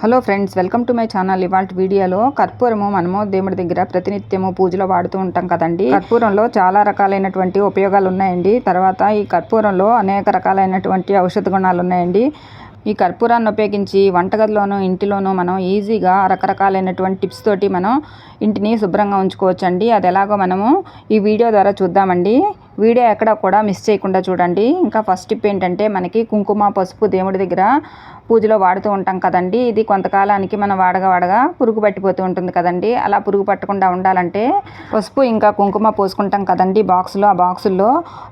Hello friends welcome to my channel. ఇవాళ వీడియోలో కర్పూరము మనము దేవుడి దగ్గర ప్రతినిత్యము పూజలో వాడుతూ ఉంటాం కదండి. కర్పూరంలో చాలా రకాలైనటువంటి ఉపయోగాలు ఉన్నాయండి. తర్వాత ఈ కర్పూరంలో అనేక రకాలైనటువంటి ఔషధ గుణాలు ఉన్నాయండి. ఈ కర్పూరాన్ని ఉపయోగించి వంటగదిలోనూ ఇంటిలోనూ మనం ఈజీగా రకరకాలైనటువంటి టిప్స్ తోటి మనం ఇంటిని శుభ్రంగా ఉంచుకోవచ్చండి. అది ఎలాగో మనము ఈ వీడియో ద్వారా చూద్దామండి. వీడియో ఎక్కడ కూడా మిస్ చేయకుండా చూడండి. ఇంకా ఫస్ట్ టిప్ ఏంటంటే మనకి కుంకుమ పసుపు దేవుడి దగ్గర పూజలో వాడుతూ ఉంటాం కదండి. ఇది కొంతకాలానికి మనం వాడగా వాడగా పురుగు పట్టిపోతూ ఉంటుంది కదండి. అలా పురుగు పట్టకుండా ఉండాలంటే పసుపు ఇంకా కుంకుమ పోసుకుంటాం కదండి బాక్సులో ఆ బాక్సుల్లో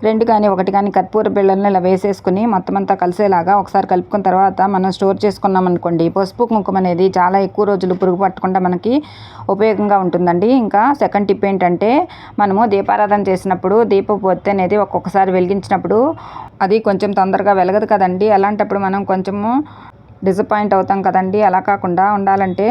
రెండు కానీ ఒకటి కానీ కర్పూర బిళ్ళలను ఇలా వేసేసుకుని మొత్తం అంతా కలిసేలాగా ఒకసారి కలుపుకున్న తర్వాత మనం స్టోర్ చేసుకున్నాం అనుకోండి పసుపు కుంకుమ అనేది చాలా ఎక్కువ రోజులు పురుగు పట్టకుండా మనకి ఉపయోగంగా ఉంటుందండి. ఇంకా సెకండ్ టిప్ ఏంటంటే మనము దీపారాధన చేసినప్పుడు దీపపు ఒత్తి అనేది ఒక్కొక్కసారి వెలిగించినప్పుడు అది కొంచెం తొందరగా వెలగదు కదండి. అలాంటప్పుడు మనం కొంచెము డిసప్పాయింట్ అవుతాం కదండి. అలా కాకుండా ఉండాలంటే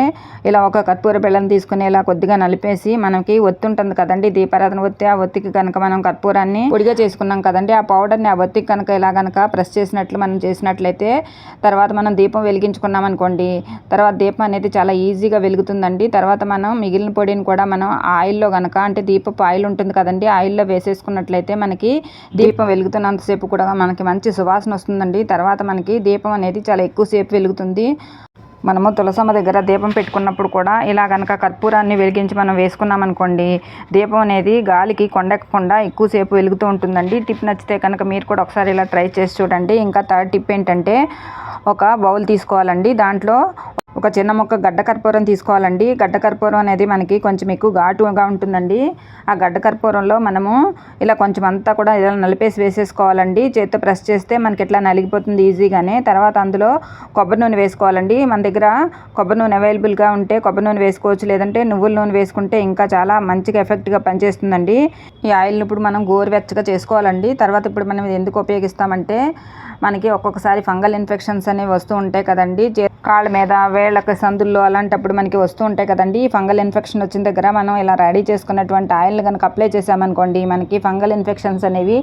ఇలా ఒక కర్పూర బెల్లం తీసుకుని ఇలా కొద్దిగా నలిపేసి మనకి ఒత్తి ఉంటుంది కదండి. దీపారాధన ఒత్తి ఆ ఒత్తికి కనుక మనం కర్పూరాన్ని పొడిగా చేసుకున్నాం కదండి. ఆ పౌడర్ని ఆ ఒత్తికి కనుక ఇలా కనుక ప్రెస్ చేసినట్లు మనం చేసినట్లయితే తర్వాత మనం దీపం వెలిగించుకున్నాం అనుకోండి. తర్వాత దీపం అనేది చాలా ఈజీగా వెలుగుతుందండి. తర్వాత మనం మిగిలిన పొడిని కూడా మనం ఆయిల్లో కనుక అంటే దీపపు ఆయిల్ ఉంటుంది కదండి. ఆయిల్లో వేసేసుకున్నట్లయితే మనకి దీపం వెలుగుతున్నంతసేపు కూడా మనకి మంచి సువాసన వస్తుందండి. తర్వాత మనకి దీపం అనేది చాలా ఎక్కువసేపు వెలుగుతుంది. మనము తులసమ్మ దగ్గర దీపం పెట్టుకున్నప్పుడు కూడా ఇలా కనుక కర్పూరాన్ని వెలిగించి మనం వేసుకున్నామనుకోండి దీపం అనేది గాలికి కొండెక్కకుండా ఎక్కువసేపు వెలుగుతూ ఉంటుందండి. టిప్ నచ్చితే కనుక మీరు కూడా ఒకసారి ఇలా ట్రై చేసి చూడండి. ఇంకా థర్డ్ టిప్ ఏంటంటే ఒక బౌల్ తీసుకోవాలండి. దాంట్లో ఒక చిన్న ముక్క గడ్డ కర్పూరం తీసుకోవాలండి. గడ్డ కర్పూరం అనేది మనకి కొంచెం ఎక్కువ ఘాటుగా ఉంటుందండి. ఆ గడ్డ కర్పూరంలో మనము ఇలా కొంచెం అంతా కూడా ఇలా నలిపేసి వేసేసుకోవాలండి. చేత్తో ప్రెస్ చేస్తే మనకి ఇట్లా నలిగిపోతుంది ఈజీగానే. తర్వాత అందులో కొబ్బరి నూనె వేసుకోవాలండి. మన దగ్గర కొబ్బరి నూనె అవైలబుల్గా ఉంటే కొబ్బరి నూనె వేసుకోవచ్చు. లేదంటే నువ్వుల నూనె వేసుకుంటే ఇంకా చాలా మంచిగా ఎఫెక్ట్గా పనిచేస్తుందండి. ఈ ఆయిల్ని ఇప్పుడు మనం గోరువెచ్చగా చేసుకోవాలండి. తర్వాత ఇప్పుడు మనం ఇది ఎందుకు ఉపయోగిస్తామంటే మనకి ఒక్కొక్కసారి ఫంగల్ ఇన్ఫెక్షన్స్ అనేవి వస్తూ ఉంటాయి కదండి. కాళ్ళ మీద వేళ్ళకి సందుల్లో అలాంటప్పుడు మనకి వస్తూ ఉంటాయి కదండి. ఫంగల్ ఇన్ఫెక్షన్ వచ్చిన దగ్గర మనం ఇలా రెడీ చేసుకున్నటువంటి ఆయిల్ కనుక అప్లై చేసామనుకోండి మనకి ఫంగల్ ఇన్ఫెక్షన్స్ అనేవి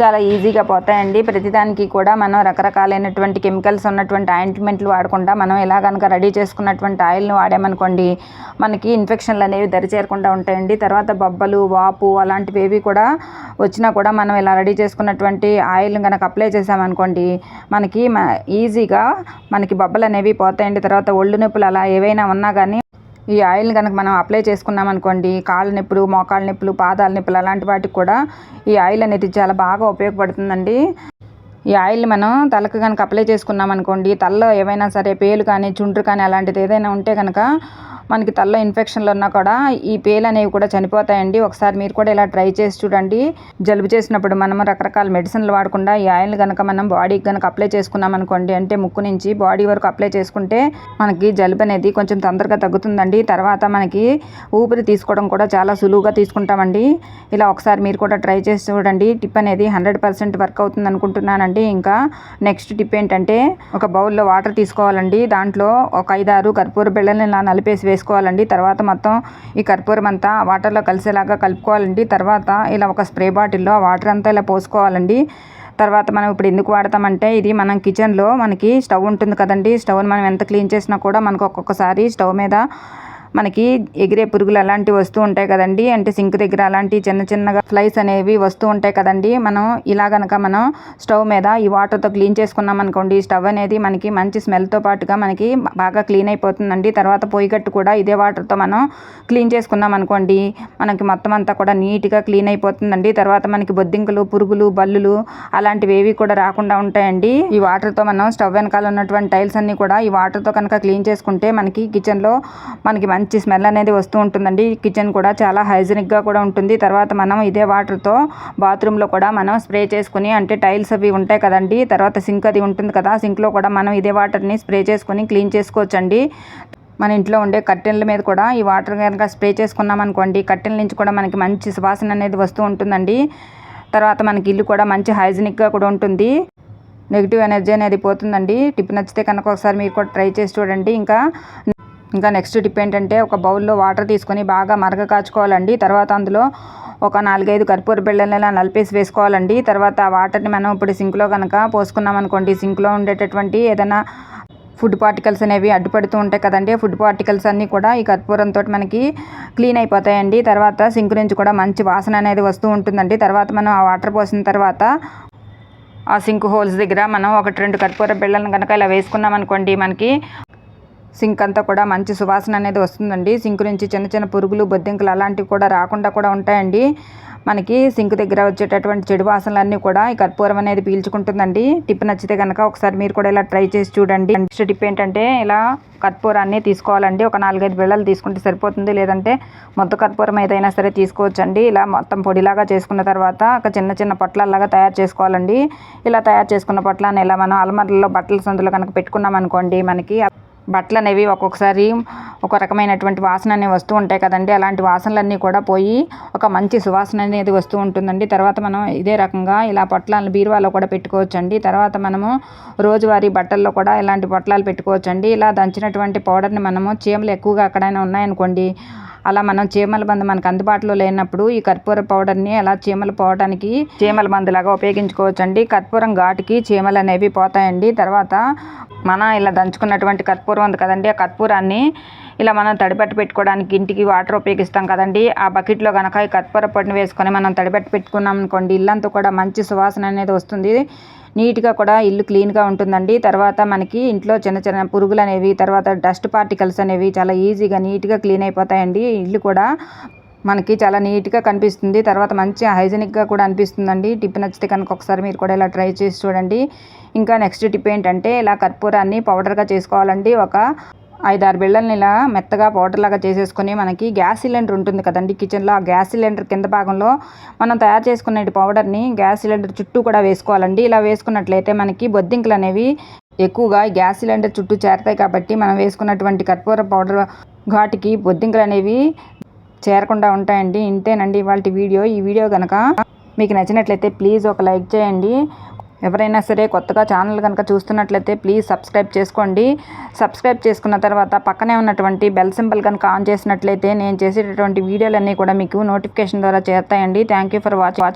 చాలా ఈజీగా పోతాయండి. ప్రతిదానికి కూడా మనం రకరకాలైనటువంటి కెమికల్స్ ఉన్నటువంటి ఆయింట్మెంట్లు వాడకుండా మనం ఇలా కనుక రెడీ చేసుకున్నటువంటి ఆయిల్ని వాడామనుకోండి మనకి ఇన్ఫెక్షన్లు అనేవి దరిచేరకుండా ఉంటాయండి. తర్వాత బొబ్బలు వాపు అలాంటివి ఏవి కూడా వచ్చినా కూడా మనం ఇలా రెడీ చేసుకున్నటువంటి ఆయిల్ కనుక అప్లై చేసామనుకోండి మనకి ఈజీగా మనకి బొబ్బలు అనేవి పోతాయండి. తర్వాత ఒళ్ళు నొప్పులు అలా ఏవైనా ఉన్నా కానీ ఈ ఆయిల్ని కనుక మనం అప్లై చేసుకున్నాం అనుకోండి కాళ్ళ నొప్పులు మోకాళ్ళ నొప్పులు పాదాల నొప్పులు అలాంటి వాటికి కూడా ఈ ఆయిల్ అనేది చాలా బాగా ఉపయోగపడుతుందండి. ఈ ఆయిల్ మనం తలకు కనుక అప్లై చేసుకున్నాం అనుకోండి తలలో ఏవైనా సరే పేలు కానీ చుండ్రు కానీ అలాంటిది ఏదైనా ఉంటే కనుక మనకి తలలో ఇన్ఫెక్షన్లు ఉన్నా కూడా ఈ పేలు అనేవి కూడా చనిపోతాయండి. ఒకసారి మీరు కూడా ఇలా ట్రై చేసి చూడండి. జలుబు చేసినప్పుడు మనం రకరకాల మెడిసిన్లు వాడకుండా ఈ ఆయిల్ కనుక మనం బాడీకి కనుక అప్లై చేసుకున్నాం అనుకోండి అంటే ముక్కు నుంచి బాడీ వరకు అప్లై చేసుకుంటే మనకి జలుబు అనేది కొంచెం తొందరగా తగ్గుతుందండి. తర్వాత మనకి ఊపిరి తీసుకోవడం కూడా చాలా సులువుగా తీసుకుంటామండి. ఇలా ఒకసారి మీరు కూడా ట్రై చేసి చూడండి. టిప్ అనేది హండ్రెడ్ పర్సెంట్ వర్క్ అవుతుంది అనుకుంటున్నానండి ఇంకా నెక్స్ట్ టిప్ ఏంటంటే ఒక బౌల్లో వాటర్ తీసుకోవాలండి. దాంట్లో ఒక ఐదారు కర్పూర బిళ్ళని ఇలా నలిపేసి వేసుకోవాలండి. తర్వాత మొత్తం ఈ కర్పూరం అంతా వాటర్లో కలిసేలాగా కలుపుకోవాలండి. తర్వాత ఇలా ఒక స్ప్రే బాటిల్లో వాటర్ అంతా ఇలా పోసుకోవాలండి. తర్వాత మనం ఇప్పుడు ఎందుకు వాడతామంటే ఇది మనం కిచెన్లో మనకి స్టవ్ ఉంటుంది కదండి. స్టవ్ని మనం ఎంత క్లీన్ చేసినా కూడా మనకు ఒక్కొక్కసారి స్టవ్ మీద మనకి ఎగిరే పురుగులు అలాంటివి వస్తూ ఉంటాయి కదండి. అంటే సింక్ దగ్గర అలాంటి చిన్న చిన్నగా ఫ్లైస్ అనేవి వస్తూ ఉంటాయి కదండి. మనం ఇలా కనుక మనం స్టవ్ మీద ఈ వాటర్తో క్లీన్ చేసుకున్నాం అనుకోండి స్టవ్ అనేది మనకి మంచి స్మెల్తో పాటుగా మనకి బాగా క్లీన్ అయిపోతుందండి. తర్వాత పొయ్యిగట్టు కూడా ఇదే వాటర్తో మనం క్లీన్ చేసుకున్నాం అనుకోండి మనకి మొత్తం అంతా కూడా నీట్గా క్లీన్ అయిపోతుందండి. తర్వాత మనకి బొద్దింకలు పురుగులు బల్లులు అలాంటివి ఏవి కూడా రాకుండా ఉంటాయండి. ఈ వాటర్తో మనం స్టవ్ వెనకాల ఉన్నటువంటి టైల్స్ అన్నీ కూడా ఈ వాటర్తో కనుక క్లీన్ చేసుకుంటే మనకి కిచెన్లో మనకి మంచి స్మెల్ అనేది వస్తూ ఉంటుందండి. కిచెన్ కూడా చాలా హైజీనిక్గా కూడా ఉంటుంది. తర్వాత మనం ఇదే వాటర్తో బాత్రూంలో కూడా మనం స్ప్రే చేసుకుని అంటే టైల్స్ అవి ఉంటాయి కదండి తర్వాత సింక్ అది ఉంటుంది కదా సింక్లో కూడా మనం ఇదే వాటర్ని స్ప్రే చేసుకుని క్లీన్ చేసుకోవచ్చండి. మన ఇంట్లో ఉండే కట్టెల మీద కూడా ఈ వాటర్ కనుక స్ప్రే చేసుకున్నాం అనుకోండి కట్టెల నుంచి కూడా మనకి మంచి సువాసన అనేది వస్తూ ఉంటుందండి. తర్వాత మనకి ఇల్లు కూడా మంచి హైజీనిక్గా కూడా ఉంటుంది. నెగిటివ్ ఎనర్జీ అనేది పోతుందండి. టిప్ నచ్చితే కనుక ఒకసారి మీరు కూడా ట్రై చేసి చూడండి. ఇంకా ఇంకా నెక్స్ట్ టిప్ ఏంటంటే ఒక బౌల్లో వాటర్ తీసుకొని బాగా మరగ కాచుకోవాలండి. తర్వాత అందులో ఒక నాలుగైదు కర్పూర బిళ్ళని నలిపేసి వేసుకోవాలండి. తర్వాత ఆ వాటర్ని మనం ఇప్పుడు సింక్లో కనుక పోసుకున్నాం అనుకోండి సింక్లో ఉండేటటువంటి ఏదైనా ఫుడ్ పార్టికల్స్ అనేవి అడ్డుపడుతూ ఉంటాయి కదండి. ఫుడ్ పార్టికల్స్ అన్నీ కూడా ఈ కర్పూరంతో మనకి క్లీన్ అయిపోతాయండి. తర్వాత సింక్ నుంచి కూడా మంచి వాసన అనేది వస్తూ ఉంటుందండి. తర్వాత మనం ఆ వాటర్ పోసిన తర్వాత ఆ సింక్ హోల్స్ దగ్గర మనం ఒకటి రెండు కర్పూర బిళ్ళలను కనుక ఇలా వేసుకున్నాం అనుకోండి మనకి సింక్ అంతా కూడా మంచి సువాసన అనేది వస్తుందండి. సింక్ నుంచి చిన్న చిన్న పురుగులు బొద్దింకలు అలాంటివి కూడా రాకుండా కూడా ఉంటాయండి. మనకి సింక్ దగ్గర వచ్చేటటువంటి చెడు వాసనలన్నీ కూడా ఈ కర్పూరం అనేది పీల్చుకుంటుందండి. టిప్ నచ్చితే కనుక ఒకసారి మీరు కూడా ఇలా ట్రై చేసి చూడండి. నెక్స్ట్ టిప్ ఏంటంటే ఇలా కర్పూరాన్ని తీసుకోవాలండి. ఒక నాలుగైదు బిళ్ళలు తీసుకుంటే సరిపోతుంది. లేదంటే మొత్తం కర్పూరం ఏదైనా సరే తీసుకోవచ్చండి. ఇలా మొత్తం పొడిలాగా చేసుకున్న తర్వాత ఒక చిన్న చిన్న పొట్లల్లాగా తయారు చేసుకోవాలండి. ఇలా తయారు చేసుకున్న పొట్లాన్ని ఇలా మనం అలమరలో బట్టల సందులో కనుక పెట్టుకున్నాం అనుకోండి మనకి బట్టలు అనేవి ఒక్కొక్కసారి ఒక రకమైనటువంటి వాసన అనేవి వస్తూ ఉంటాయి కదండి. అలాంటి వాసనలన్నీ కూడా పోయి ఒక మంచి సువాసన అనేది వస్తూ ఉంటుందండి. తర్వాత మనం ఇదే రకంగా ఇలా పొట్లాలను బీరువాలో కూడా పెట్టుకోవచ్చండి. తర్వాత మనము రోజువారీ బట్టల్లో కూడా ఇలాంటి పొట్లాలు పెట్టుకోవచ్చండి. ఇలా దంచినటువంటి పౌడర్ని మనము చీమలు ఎక్కువగా ఎక్కడైనా ఉన్నాయనుకోండి అలా మనం చీమల మందు మనకు అందుబాటులో లేనప్పుడు ఈ కర్పూర పౌడర్ని అలా చీమలు పోవడానికి చీమల మందులాగా ఉపయోగించుకోవచ్చండి. కర్పూరం ఘాటుకి చీమలు అనేవి పోతాయండి. తర్వాత మన ఇలా దంచుకున్నటువంటి కర్పూరం ఉంది కదండి ఆ కర్పూరాన్ని ఇలా మనం తడిపెట్టి పెట్టుకోవడానికి ఇంటికి వాటర్ ఉపయోగిస్తాం కదండి. ఆ బకెట్లో కనుక ఈ కర్పూర పొడిని వేసుకొని మనం తడిపెట్టు పెట్టుకున్నాం అనుకోండి ఇల్లంతా కూడా మంచి సువాసన అనేది వస్తుంది. నీట్గా కూడా ఇల్లు క్లీన్గా ఉంటుందండి. తర్వాత మనకి ఇంట్లో చిన్న చిన్న పురుగులు అనేవి తర్వాత డస్ట్ పార్టికల్స్ అనేవి చాలా ఈజీగా నీట్గా క్లీన్ అయిపోతాయండి. ఇల్లు కూడా మనకి చాలా నీట్గా కనిపిస్తుంది. తర్వాత మంచి హైజెనిక్గా కూడా అనిపిస్తుందండి. టిప్ నచ్చితే కనుక ఒకసారి మీరు కూడా ఇలా ట్రై చేసి చూడండి. ఇంకా నెక్స్ట్ టిప్ ఏంటంటే ఇలా కర్పూరాన్ని పౌడర్గా చేసుకోవాలండి. ఒక ఐదారు బిళ్ళల్ని ఇలా మెత్తగా పౌడర్ లాగా చేసేసుకొని మనకి గ్యాస్ సిలిండర్ ఉంటుంది కదండి కిచెన్లో. ఆ గ్యాస్ సిలిండర్ కింద భాగంలో మనం తయారు చేసుకునే పౌడర్ని గ్యాస్ సిలిండర్ చుట్టూ కూడా వేసుకోవాలండి. ఇలా వేసుకున్నట్లయితే మనకి బొద్దింకలు అనేవి ఎక్కువగా గ్యాస్ సిలిండర్ చుట్టూ చేరతాయి కాబట్టి మనం వేసుకున్నటువంటి కర్పూర పౌడర్ ఘాటికి బొద్దింకలు అనేవి చేరకుండా ఉంటాయండి. ఇంతేనండి ఇవాళ వీడియో. ఈ వీడియో కనుక మీకు నచ్చినట్లయితే ప్లీజ్ ఒక లైక్ చేయండి. ఎవరైనా సరే కొత్తగా ఛానల్ కనుక చూస్తున్నట్లయితే ప్లీజ్ సబ్స్క్రైబ్ చేసుకోండి. సబ్స్క్రైబ్ చేసుకున్న తర్వాత పక్కనే ఉన్నటువంటి బెల్ సింబల్ కనుక ఆన్ చేసినట్లయితే నేను చేసేటటువంటి వీడియోలన్నీ కూడా మీకు నోటిఫికేషన్ ద్వారా చేస్తాయండి థ్యాంక్ యూ ఫర్ వాచ్